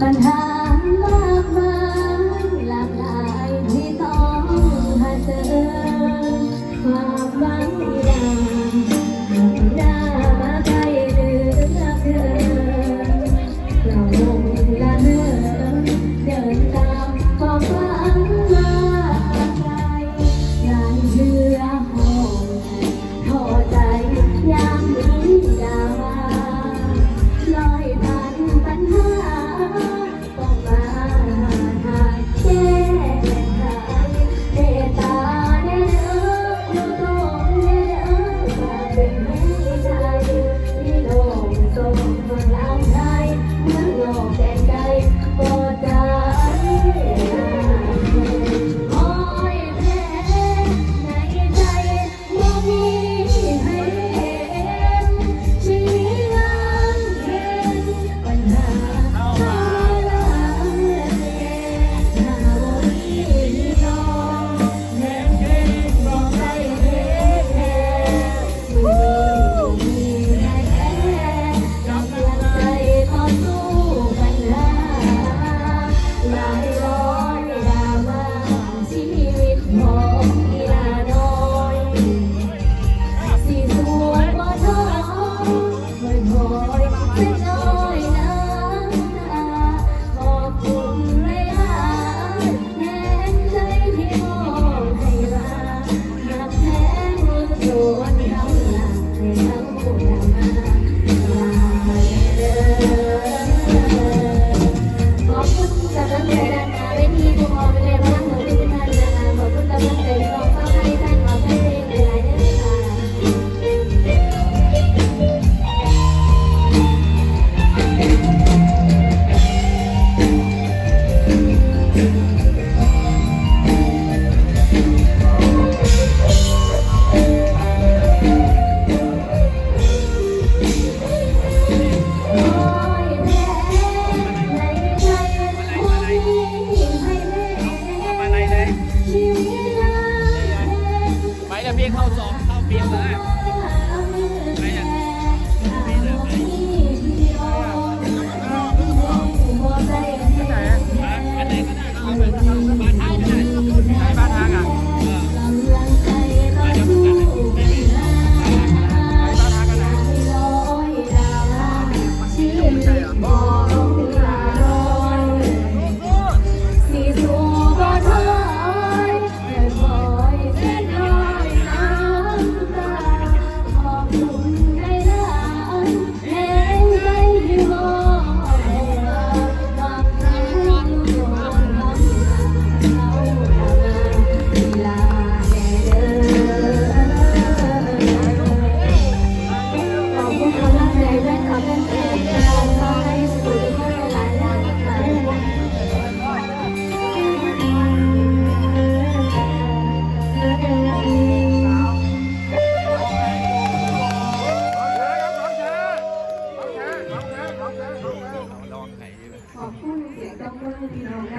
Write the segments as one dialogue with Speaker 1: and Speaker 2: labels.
Speaker 1: and how สียพูดพี่น้
Speaker 2: อง
Speaker 1: ใ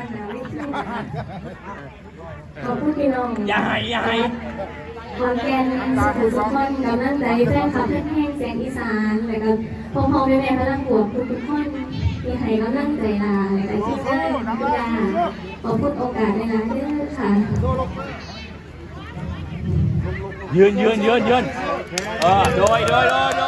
Speaker 1: ขอบคุณพี่น้อง
Speaker 2: ยาให้อย่าให้
Speaker 1: ขอแกนสุขสุขคนกำลังใจแฟนคลับแท่งแห้งเสียงอีสานแล้วก็พ่อพ่อแม่แม่พลังบวกทุกทุกคนมีใครกำลังใจลาแล้วก็ชื่นชมทุกอย่างขอบคุณโอกาสในร้านเด้อค่ะ
Speaker 2: ยืนยืนยืนยืนเออโดยโดยโดย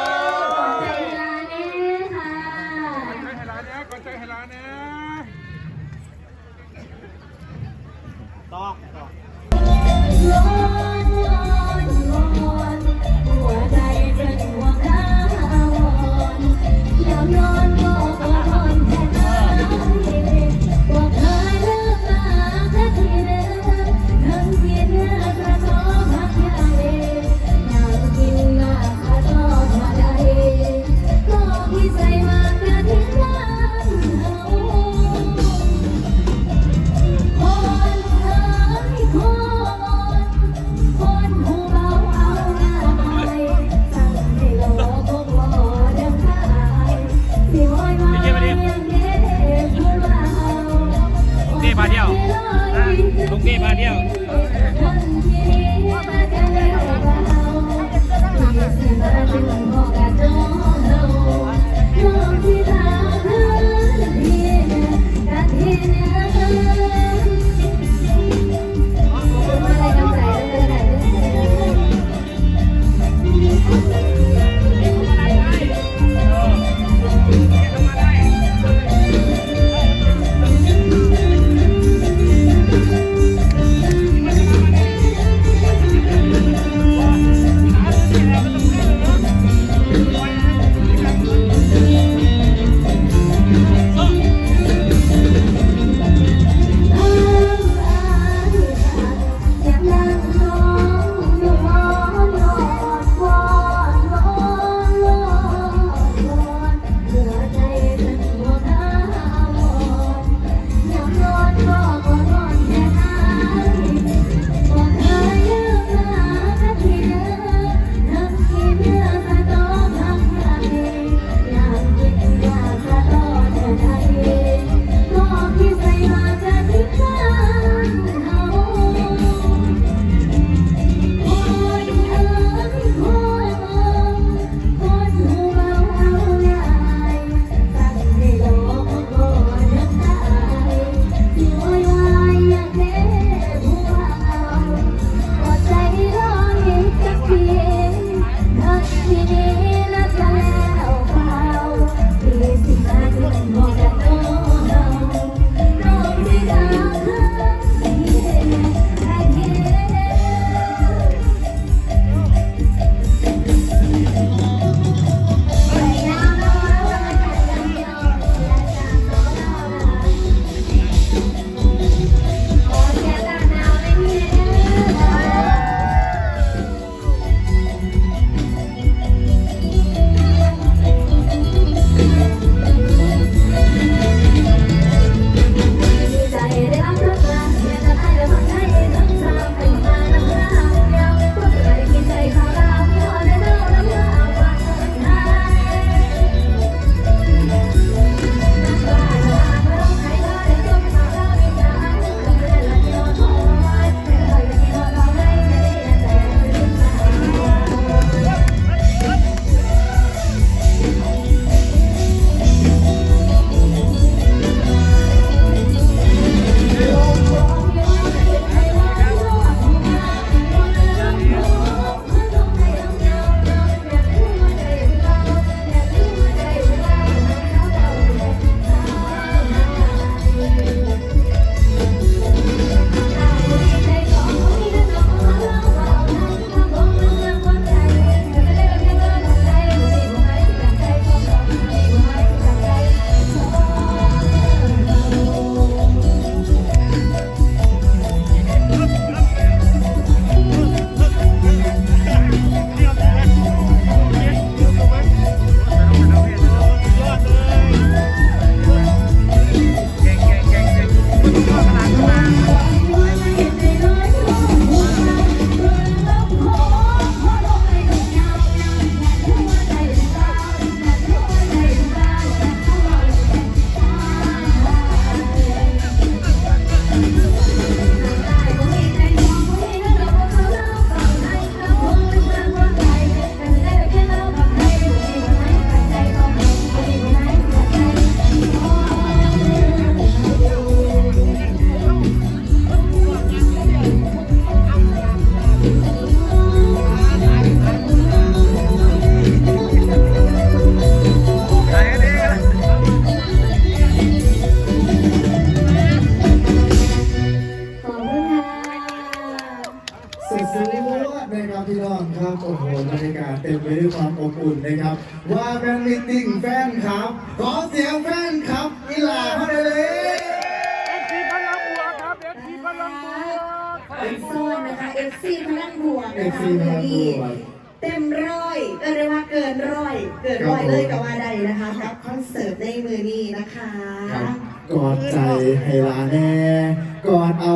Speaker 1: เที่ยวกรุงเทพมา
Speaker 3: เดียว เอ
Speaker 4: นะ
Speaker 3: ฟ
Speaker 4: คะ
Speaker 3: ซีพลังบว
Speaker 4: เต็มร้อยก็เรียกว่าเกินร้อย เกินร้อยเลยกับว่าใดนะคะกับคอนเสิร์ตในมือนี้นะคะ
Speaker 3: กอดใจให้ลาแน่ กอดเอา